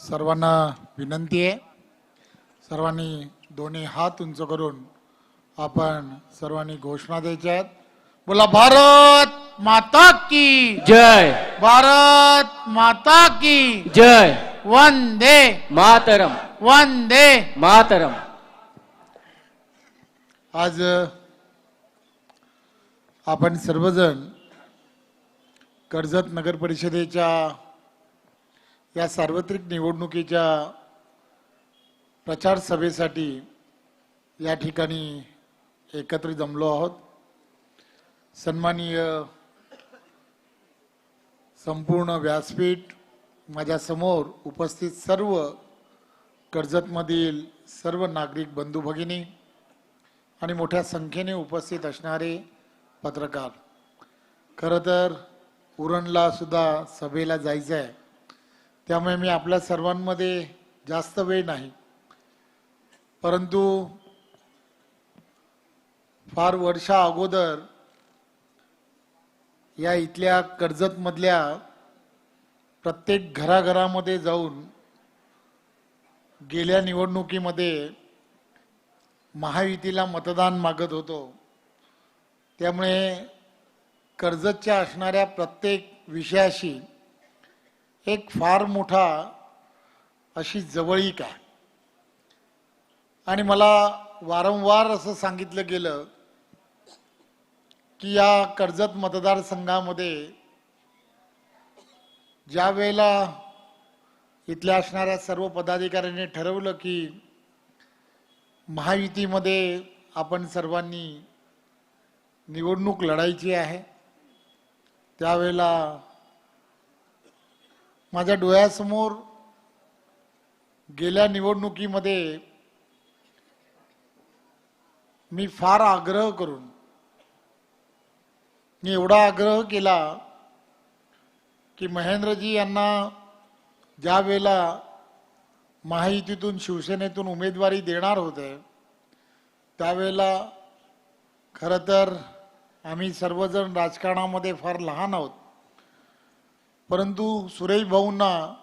सर्वांना विनंती आहे. सर्वांनी दोन्ही हात उंच करून आपण सर्वांनी घोषणा द्यायच्या आहेत. बोला भारत माता की जय. भारत माता की जय. वंदे. मातरम. वंदे. मातरम. आज आपण सर्वजण कर्जत नगर परिषदेच्या या सार्वत्रिक निवडणुकीच्या प्रचार सभेसाठी या ठिकाणी एकत्र जमलो आहोत. सन्माननीय संपूर्ण व्यासपीठ माझ्यासमोर उपस्थित सर्व कर्जतमधील सर्व नागरिक बंधू भगिनी आणि मोठ्या संख्येने उपस्थित असणारे पत्रकार. खरं तर उरणला सुद्धा सभेला जायचं आहे त्यामुळे मी आपल्या सर्वांमध्ये जास्त वेळ नाही. परंतु फार वर्षा अगोदर या इथल्या कर्जतमधल्या प्रत्येक घराघरामध्ये जाऊन गेल्या निवडणुकीमध्ये महायुतीला मतदान मागत होतो. त्यामुळे कर्जतच्या असणाऱ्या प्रत्येक विषयाशी एक फार मोठा अशी जवळीक आहे. आणि मला वारंवार असं सांगितलं गेलं की या कर्जत मतदारसंघामध्ये ज्या वेळेला इथल्या असणाऱ्या सर्व पदाधिकाऱ्यांनी ठरवलं की महायुतीमध्ये आपण सर्वांनी निवडणूक लढायची आहे त्यावेळेला माझ्या डोळ्यासमोर गेल्या निवडणुकीमध्ये मी फार आग्रह करून मी एवढा आग्रह केला की महेंद्रजी यांना ज्या वेळेला महायुतीतून शिवसेनेतून उमेदवारी देणार होते त्यावेळेला खरं तर आम्ही सर्वजण राजकारणामध्ये फार लहान आहोत. परंतु सुरेश भाऊंना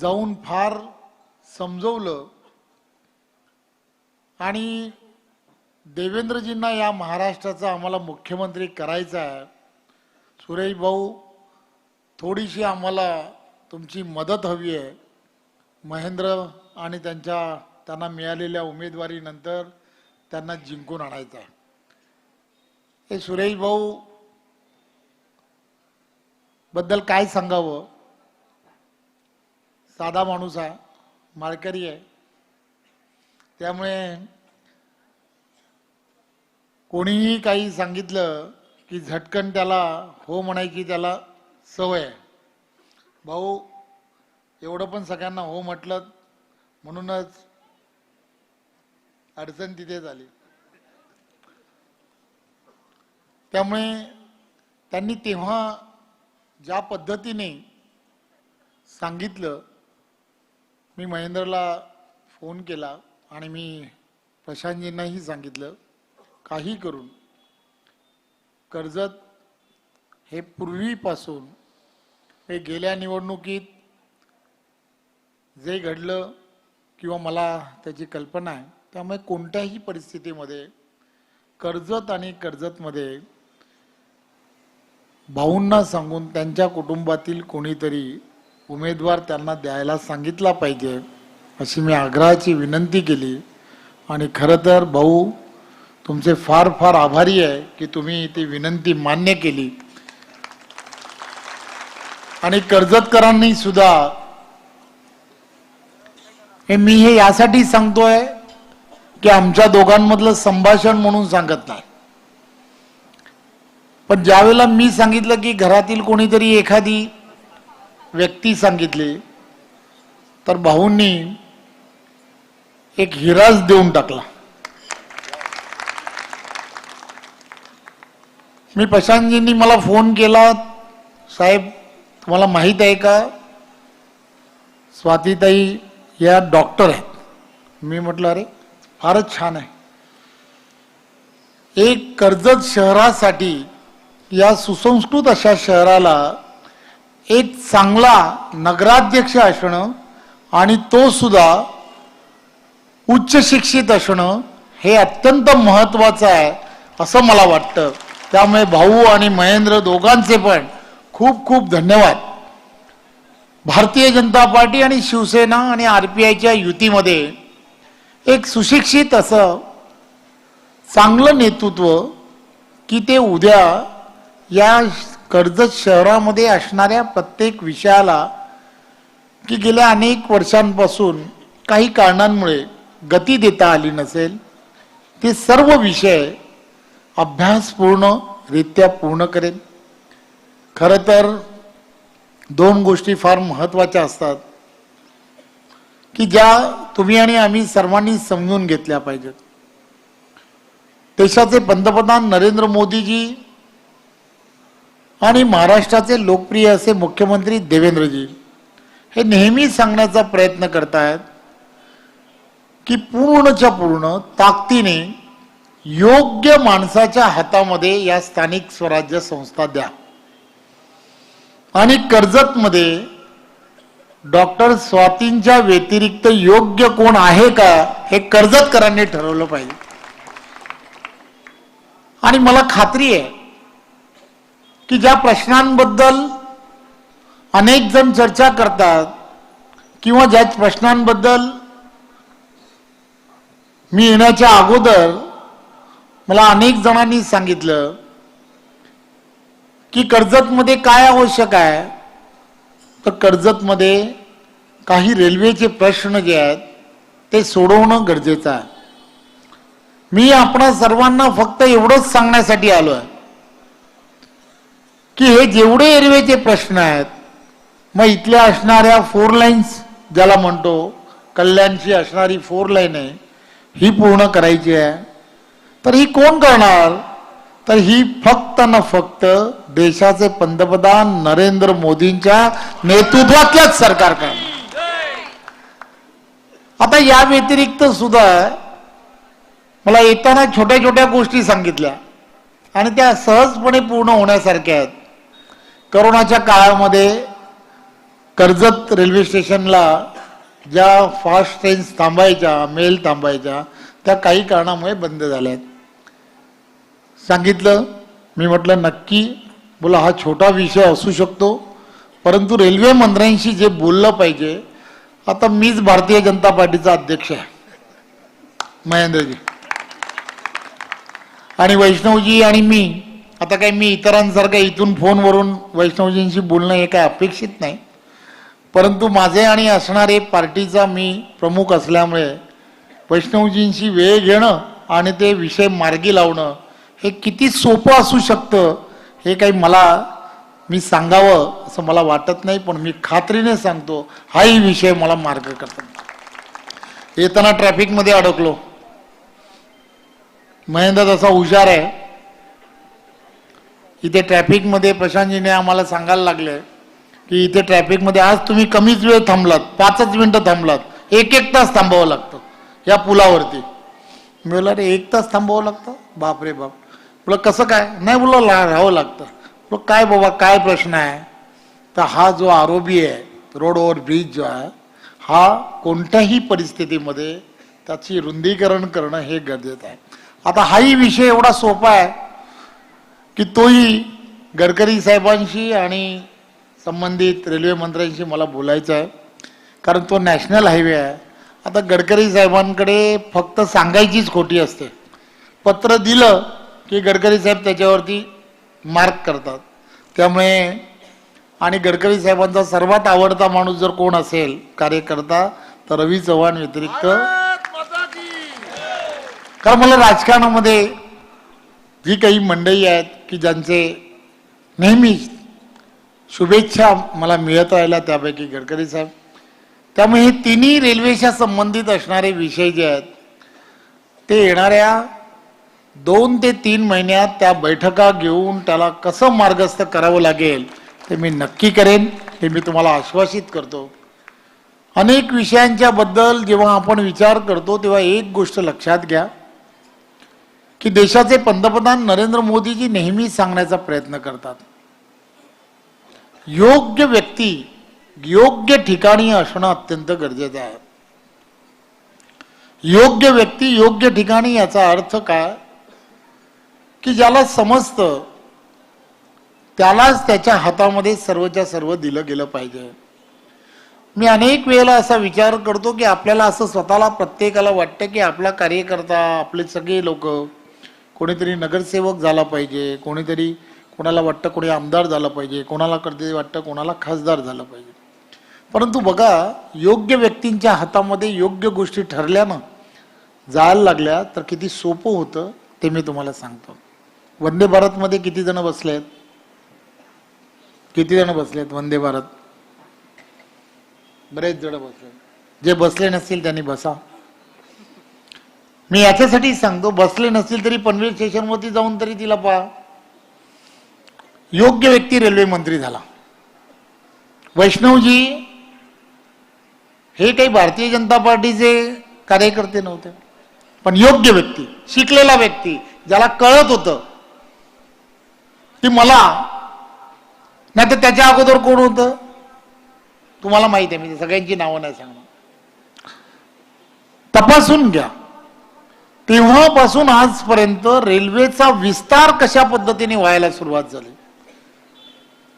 जाऊन फार समजवलं आणि देवेंद्रजींना या महाराष्ट्राचा आम्हाला मुख्यमंत्री करायचा आहे सुरेश भाऊ थोडीशी आम्हाला तुमची मदत हवी आहे. महेंद्र आणि त्यांच्या त्यांना मिळालेल्या उमेदवारीनंतर त्यांना जिंकून आणायचा आहे. हे सुरेश भाऊ बद्दल काय सांगावं? साधा माणूस आहे माळकरी आहे. त्यामुळे कोणीही काही सांगितलं की झटकन त्याला हो म्हणायची त्याला सवय आहे. भाऊ एवढं पण सगळ्यांना हो म्हटलं म्हणूनच अडचण तिथे झाली. त्यामुळे त्यांनी तेव्हा ज्या पद्धतीने सांगितलं मी महेंद्रला फोन केला आणि मी प्रशांतजींनाही सांगितलं काही करून. कर्जत हे पूर्वीपासून हे गेल्या निवडणुकीत जे घडलं किंवा मला त्याची कल्पना आहे त्यामुळे कोणत्याही परिस्थितीमध्ये कर्जत आणि कर्जतमध्ये भाऊंना सांगून त्यांच्या कुटुंबातील कोणीतरी उमेदवार त्यांना द्यायला सांगितला पाहिजे अशी मी आग्रहाची विनंती केली. आणि खरं तर भाऊ तुमचे फार फार आभारी आहे की तुम्ही ती विनंती मान्य केली. आणि कर्जतकरांनी सुद्धा हे मी हे यासाठी सांगतोय की आमच्या दोघांमधलं संभाषण म्हणून सांगत नाही. पण ज्यावेळेला मी सांगितलं की घरातील कोणीतरी एखादी व्यक्ती सांगितली तर भाऊंनी एक हिराज देऊन टाकला. मी प्रशांतजींनी मला फोन केला साहेब तुम्हाला माहीत आहे का? स्वातीताई या डॉक्टर आहेत. मी म्हटलं अरे फारच छान आहे. एक कर्जत शहरासाठी या सुसंस्कृत अशा शहराला एक चांगला नगराध्यक्ष असणं आणि तो सुद्धा उच्च शिक्षित असणं हे अत्यंत महत्वाचं आहे असं मला वाटतं. त्यामुळे भाऊ आणि महेंद्र दोघांचे पण खूप खूप धन्यवाद. भारतीय जनता पार्टी आणि शिवसेना आणि आर पी आयच्या युतीमध्ये एक सुशिक्षित असं चांगलं नेतृत्व की ते उद्या या कर्जत शहरामध्ये असणाऱ्या प्रत्येक विषयाला की गेल्या अनेक वर्षांपासून काही कारणांमुळे गती देता आली नसेल ते सर्व विषय अभ्यासपूर्णरित्या पूर्ण करेल. खरं तर दोन गोष्टी फार महत्त्वाच्या असतात की ज्या तुम्ही आणि आम्ही सर्वांनी समजून घेतल्या पाहिजेत. देशाचे पंतप्रधान नरेंद्र मोदीजी आणि महाराष्ट्राचे लोकप्रिय असे मुख्यमंत्री देवेंद्रजी हे नेहमी सांगण्याचा प्रयत्न करतायत की पूर्णच्या पूर्ण ताकदीने योग्य माणसाच्या हातामध्ये या स्थानिक स्वराज्य संस्था द्या. आणि कर्जतमध्ये डॉक्टर स्वातींच्या व्यतिरिक्त योग्य कोण आहे का हे कर्जतकरांनी ठरवलं पाहिजे. आणि मला खात्री आहे की ज्या प्रश्नांबद्दल अनेक जण चर्चा करतात किंवा ज्या प्रश्नांबद्दल मी येण्याच्या अगोदर मला अनेक जणांनी सांगितलं की कर्जतमध्ये काय आवश्यक आहे? तर कर्जतमध्ये काही रेल्वेचे प्रश्न जे आहेत ते सोडवणं गरजेचं आहे. मी आपणा सर्वांना फक्त एवढंच सांगण्यासाठी आलो आहे की हे जेवढे एरवेचे प्रश्न आहेत मग इथल्या असणाऱ्या फोर लाईन्स ज्याला म्हणतो कल्याणची असणारी फोर लाईन आहे ही पूर्ण करायची आहे. तर ही कोण करणार? तर ही फक्त न फक्त देशाचे पंतप्रधान नरेंद्र मोदींच्या नेतृत्वातल्याच सरकार करणार. आता या व्यतिरिक्त सुद्धा मला येताना छोट्या छोट्या गोष्टी सांगितल्या आणि त्या सहजपणे पूर्ण होण्यासारख्या आहेत. करोनाच्या काळामध्ये कर्जत रेल्वे स्टेशनला ज्या फास्ट ट्रेन्स थांबायच्या मेल थांबायच्या त्या काही कारणामुळे बंद झाल्या आहेत सांगितलं मी म्हटलं नक्की बोला हा छोटा विषय असू शकतो परंतु रेल्वे मंत्र्यांशी जे बोललं पाहिजे आता मीच भारतीय जनता पार्टीचा अध्यक्ष आहे. महेंद्रजी. आणि वैष्णवजी आणि मी आता काही मी इतरांसारखं इथून फोनवरून वैष्णवजींशी बोलणं हे काय अपेक्षित नाही. परंतु माझे आणि असणारे पार्टीचा मी प्रमुख असल्यामुळे वैष्णवजींशी वेळ घेणं आणि ते विषय मार्गी लावणं हे किती सोपं असू शकतं हे काही मला मी सांगावं असं मला वाटत नाही पण मी खात्रीने सांगतो हाही विषय मला मार्ग करतात येताना ट्रॅफिकमध्ये अडकलो. महेंद्र तसा हुशार आहे. इथे ट्रॅफिकमध्ये प्रशांतजीने आम्हाला सांगायला लागले की इथे ट्रॅफिकमध्ये आज तुम्ही कमीच वेळ थांबलात पाचच मिनटं थांबलात. एक एक तास थांबावं लागतं या पुलावरती. मी बोला रे एक तास थांबावं लागतं? बाप रे बाप. बोला कसं काय? नाही बोला ला राहावं लागतं. बोला काय बाबा काय प्रश्न आहे? तर हा जो आरोपी आहे रोड ओव्हर ब्रिज जो आहे हा कोणत्याही परिस्थितीमध्ये त्याची रुंदीकरण करणं हे गरजेचं आहे. आता हाही विषय एवढा सोपा आहे की तोही गडकरी साहेबांशी आणि संबंधित रेल्वे मंत्र्यांशी मला बोलायचं आहे. कारण तो नॅशनल हायवे आहे. आता गडकरी साहेबांकडे फक्त सांगायचीच खोटी असते. पत्र दिलं की गडकरी साहेब त्याच्यावरती मार्क करतात. त्यामुळे आणि गडकरी साहेबांचा सर्वात आवडता माणूस जर कोण असेल कार्यकर्ता तर रवी चव्हाण व्यतिरिक्त कारण मला राजकारणामध्ये जी काही मंडळी आहेत की ज्यांचे नेहमी शुभेच्छा मला मिळत राहिल्या त्यापैकी गडकरी साहेब. त्यामुळे हे तिन्ही रेल्वेच्या संबंधित असणारे विषय जे आहेत ते येणाऱ्या दोन ते तीन महिन्यात त्या बैठका घेऊन त्याला कसं मार्गस्थ करावं लागेल ते मी नक्की करेन हे मी तुम्हाला आश्वासित करतो. अनेक विषयांच्या बद्दल जेव्हा आपण विचार करतो तेव्हा एक गोष्ट लक्षात घ्या. की देशाचे पंतप्रधान नरेंद्र मोदीजी नेहमी सांगण्याचा प्रयत्न करतात. योग्य व्यक्ती योग्य ठिकाणी असणं अत्यंत गरजेचं आहे. योग्य व्यक्ती योग्य ठिकाणी याचा अर्थ काय? की ज्याला समजतं त्यालाच त्याच्या हातामध्ये सर्वच्या सर्व दिलं गेलं पाहिजे. मी अनेक वेळेला असा विचार करतो की आपल्याला असं स्वतःला प्रत्येकाला वाटतं की आपला कार्यकर्ता आपले सगळे लोक कोणीतरी नगरसेवक झाला पाहिजे कोणीतरी कोणाला वाटतं कोणी आमदार झाला पाहिजे कोणाला कधी वाटतं कोणाला खासदार झालं पाहिजे. परंतु बघा योग्य व्यक्तींच्या हातामध्ये योग्य गोष्टी ठरल्या ना जायला लागल्या तर किती सोपं होतं ते मी तुम्हाला सांगतो. वंदे भारतमध्ये किती जण बसले आहेत किती जण बसले आहेत वंदे भारत? बरेच जण बसले जे बसले नसतील त्यांनी बसा. मी याच्यासाठी सांगतो बसले नसतील तरी पनवेल स्टेशनवरती जाऊन तरी तिला पहा. योग्य व्यक्ती रेल्वे मंत्री झाला. वैष्णवजी हे काही भारतीय जनता पार्टीचे कार्यकर्ते नव्हते. पण योग्य व्यक्ती शिकलेला व्यक्ती ज्याला कळत होतं. की मला नाही तर त्याच्या अगोदर कोण होतं? तुम्हाला माहिती आहे मी सगळ्यांची नावं नाही सांगणार. तपासून घ्या. तेव्हापासून आजपर्यंत रेल्वेचा विस्तार कशा पद्धतीने व्हायला सुरुवात झाली?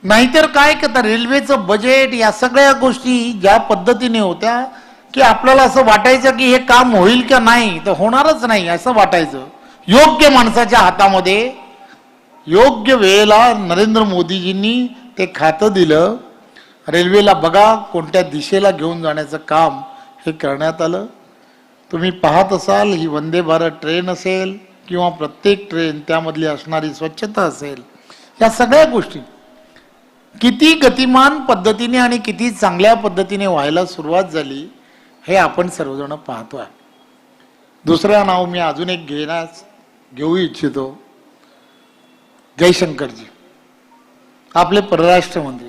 नाहीतर काय करता रेल्वेचं बजेट या सगळ्या गोष्टी ज्या पद्धतीने होत्या की आपल्याला असं वाटायचं की हे काम होईल का नाही तर होणारच नाही असं वाटायचं. योग्य माणसाच्या हातामध्ये योग्य वेळेला नरेंद्र मोदीजींनी ते खातं दिलं. रेल्वेला बघा कोणत्या दिशेला घेऊन जाण्याचं काम हे करण्यात आलं. तुम्ही पाहत असाल ही वंदे भारत ट्रेन असेल किंवा प्रत्येक ट्रेन त्यामधली असणारी स्वच्छता असेल या सगळ्या गोष्टी किती गतिमान पद्धतीने आणि किती चांगल्या पद्धतीने व्हायला सुरुवात झाली हे आपण सर्वजण पाहतोय. दुसरं नाव मी अजून एक घेण्यास घेऊ इच्छितो. जयशंकरजी. आपले परराष्ट्र मंत्री.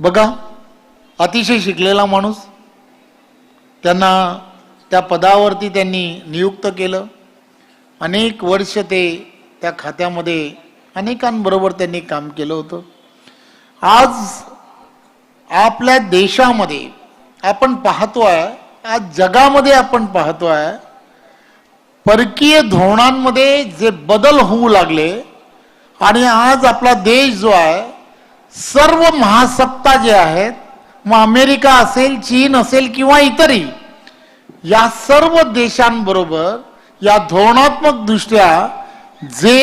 बघा अतिशय शिकलेला माणूस. त्यांना त्या पदावरती त्यांनी नियुक्त केलं. अनेक वर्ष ते त्या खात्यामध्ये अनेकांबरोबर त्यांनी काम केलं होतं. आज आपल्या देशामध्ये आपण पाहतोय आज जगामध्ये आपण पाहतोय परकीय धोरणांमध्ये जे बदल होऊ लागले आणि आज आपला देश जो आहे सर्व महासत्ता जे आहेत मग अमेरिका असेल चीन असेल किंवा इतरही या सर्व देशांबरोबर या धोरणात्मक दृष्ट्या जे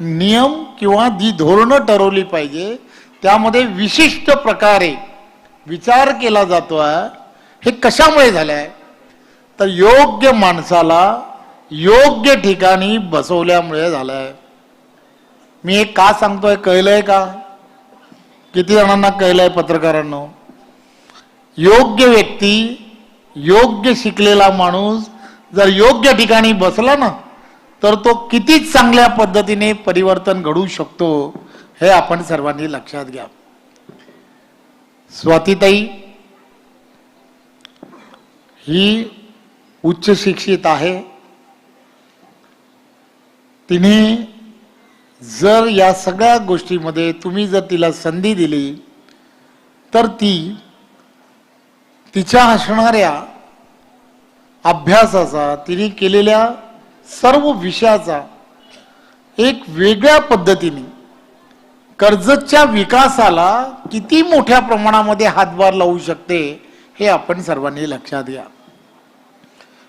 नियम किंवा जी धोरणं ठरवली पाहिजे त्यामध्ये विशिष्ट प्रकारे विचार केला जातो आहे हे कशामुळे झालं आहे तर योग्य माणसाला योग्य ठिकाणी बसवल्यामुळे झालं आहे मी एक का सांगतोय कळलंय का? किती जणांना कळलंय पत्रकारांना? योग्य व्यक्ती योग्य शिकलेला माणूस जर योग्य ठिकाणी बसला ना तर तो किती चांगल्या पद्धतीने परिवर्तन घडू शकतो हे आपण सर्वांनी लक्षात घ्या. स्वातीताई ही उच्च शिक्षित आहे. तिने जर या सगळ्या गोष्टीमध्ये तुम्ही जर तिला संधी दिली तर ती तिच्या असणाऱ्या अभ्यासाचा तिने केलेल्या सर्व विषयाचा एक वेगळ्या पद्धतीने कर्जतच्या विकासाला किती मोठ्या प्रमाणामध्ये हातभार लावू शकते हे आपण सर्वांनी लक्षात घ्या.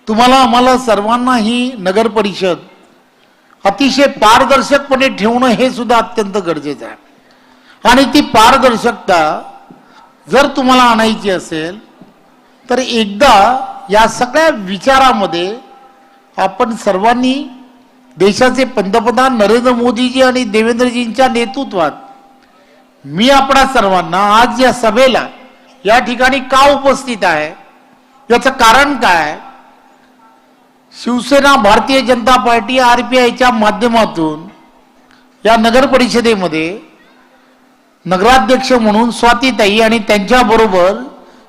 तुम्हाला आम्हाला सर्वांना ही नगर परिषद अतिशय पारदर्शकपणे ठेवणं हे सुद्धा अत्यंत गरजेचं आहे. आणि ती पारदर्शकता जर तुम्हाला आणायची असेल तर एकदा या सगळ्या विचारामध्ये आपण सर्वांनी देशाचे पंतप्रधान नरेंद्र मोदीजी आणि देवेंद्रजींच्या नेतृत्वात मी आपणा सर्वांना आज या सभेला या ठिकाणी का उपस्थित आहे? याचं कारण काय Shiv Sena Bharatiya Janata party R P आयच्या माध्यमातून या नगर परिषदेमध्ये नगराध्यक्ष म्हणून स्वातीताई आणि त्यांच्याबरोबर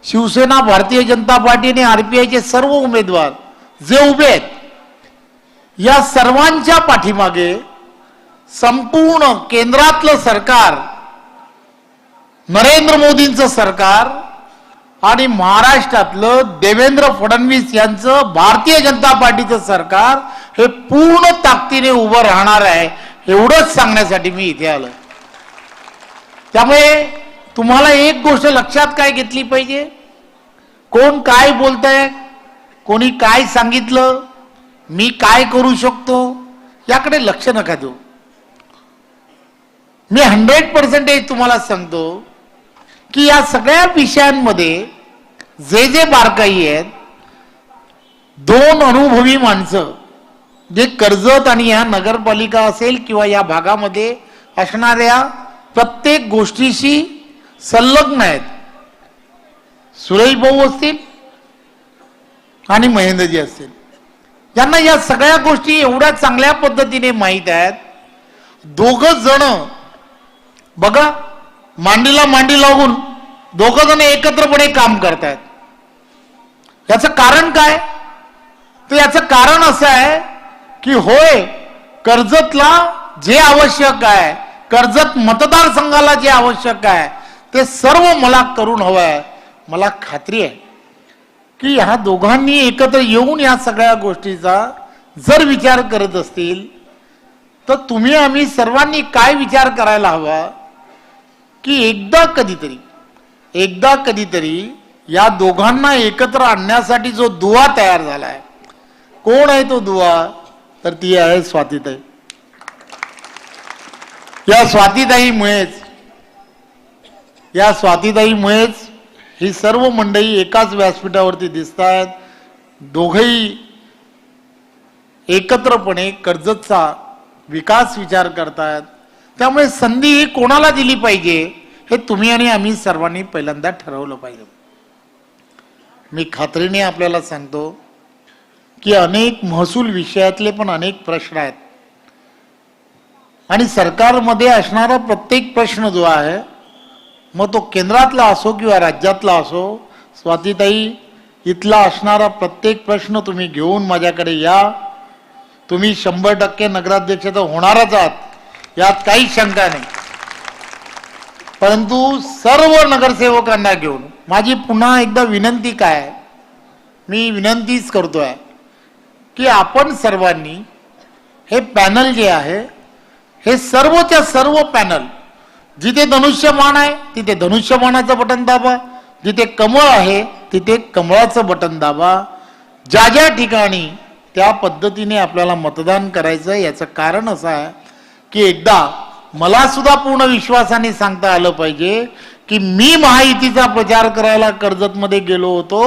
शिवसेना भारतीय जनता पार्टी आणि आरपीआयचे सर्व उमेदवार जे उभे आहेत या सर्वांच्या पाठीमागे संपूर्ण केंद्रातलं सरकार नरेंद्र मोदींचं सरकार आणि महाराष्ट्रातलं देवेंद्र फडणवीस यांचं भारतीय जनता पार्टीचं सरकार हे पूर्ण ताकदीने उभं राहणार आहे एवढंच सांगण्यासाठी मी इथे आलो त्यामुळे तुम्हाला एक गोष्ट लक्षात काय घेतली पाहिजे? कोण काय बोलतंय? कोणी काय सांगितलं? मी काय करू शकतो? याकडे लक्ष नका देऊ. मी हंड्रेड पर्सेंटेज तुम्हाला सांगतो की या सगळ्या विषयांमध्ये जे जे बारकाई आहेत दोन अनुभवी माणसं जे कर्जत आणि या नगरपालिका असेल किंवा या भागामध्ये असणाऱ्या प्रत्येक गोष्टीशी संलग्न आहेत. सुरेश भाऊ असतील आणि महेंद्रजी असतील. यांना या सगळ्या गोष्टी एवढ्या चांगल्या पद्धतीने माहीत आहेत. दोघ जण बघा मांडीला मांडी लागून दोघ जण एकत्रपणे काम करतायत. याचं कारण काय? तर याचं कारण असं आहे की होय कर्जतला जे आवश्यक आहे कर्जत मतदारसंघाला जे आवश्यक आहे ते सर्व मला करून हवं आहे मला खात्री आहे की ह्या दोघांनी एकत्र येऊन या सगळ्या गोष्टीचा जर विचार करत असतील तर तुम्ही आम्ही सर्वांनी काय विचार करायला हवा? की एकदा कधीतरी एकदा कधीतरी या दोघांना एकत्र आणण्यासाठी जो दुवा तयार झालाय. कोण आहे तो दुवा? तर ती आहे स्वातीताई. या स्वातीताईमुळेच या स्वातीताईमुळेच ही सर्व मंडळी एकाच व्यासपीठावरती दिसत आहेत दोघही एकत्रपणे कर्जतचा विकास विचार करतायत. त्यामुळे संधी ही कोणाला दिली पाहिजे हे तुम्ही आणि आम्ही सर्वांनी पहिल्यांदा ठरवलं पाहिजे. मी खात्रीने आपल्याला सांगतो की अनेक महसूल विषयातले पण अनेक प्रश्न आहेत. आणि सरकारमध्ये असणारा प्रत्येक प्रश्न जो आहे मग तो केंद्रातला असो किंवा राज्यातला असो स्वातीताई इथला असणारा प्रत्येक प्रश्न तुम्ही घेऊन माझ्याकडे या तुम्ही शंभर टक्के नगराध्यक्ष तर होणारच आहात यात काही शंका नाही परंतु सर्व नगरसेवकांना घेऊन माझी पुन्हा एकदा विनंती काय आहे? मी विनंतीच करतोय की आपण सर्वांनी हे पॅनल जे आहे हे सर्वच्या सर्व पॅनल जिथे धनुष्यमान आहे तिथे धनुष्यमानाचं बटन दाबा. जिथे कमळ आहे तिथे कमळाचं बटन दाबा. ज्या ज्या ठिकाणी त्या पद्धतीने आपल्याला मतदान करायचं याचं कारण असं आहे की एकदा मला सुद्धा पूर्ण विश्वासाने सांगता आलं पाहिजे की मी महायुतीचा प्रचार करायला कर्जतमध्ये गेलो होतो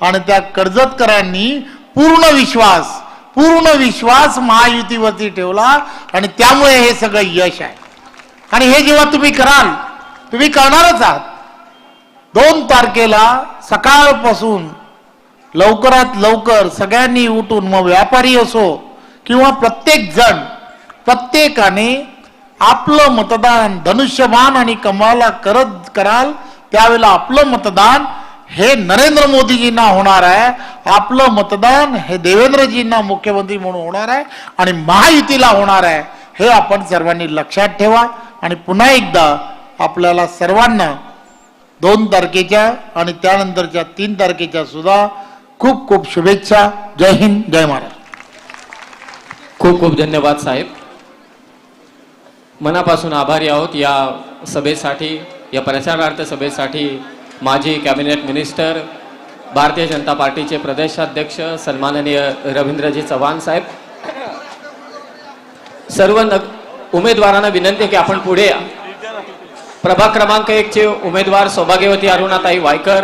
आणि त्या कर्जतकरांनी पूर्ण विश्वास पूर्ण विश्वास महायुतीवरती ठेवला आणि त्यामुळे हे सगळं यश आहे. आणि हे जेव्हा तुम्ही कराल तुम्ही करणारच आहात. दोन तारखेला सकाळपासून लवकरात लवकर सगळ्यांनी उठून मग व्यापारी असो किंवा प्रत्येक जण प्रत्येकाने आपलं मतदान धनुष्यबाण आणि कमाला करत कराल त्यावेळेला आपलं मतदान हे नरेंद्र मोदीजींना होणार आहे. आपलं मतदान हे देवेंद्रजींना मुख्यमंत्री म्हणून होणार आहे आणि महायुतीला होणार आहे. हे आपण सर्वांनी लक्षात ठेवा. आणि पुन्हा एकदा आपल्याला सर्वांना दोन तारखेच्या आणि त्यानंतरच्या तीन तारखेच्या सुद्धा खूप खूप शुभेच्छा. जय हिंद जय महाराष्ट्र. खूप खूप धन्यवाद साहेब. मनापासून आभारी आहोत या सभेसाठी या प्रचारार्थ सभेसाठी माजी कॅबिनेट मिनिस्टर भारतीय जनता पार्टीचे प्रदेशाध्यक्ष सन्माननीय रवींद्रजी चव्हाण साहेब. सर्व नग उमेदवारांना विनंती आहे की आपण पुढे या. प्रभाग क्रमांक एकचे उमेदवार सौभाग्यवती अरुणाताई वायकर.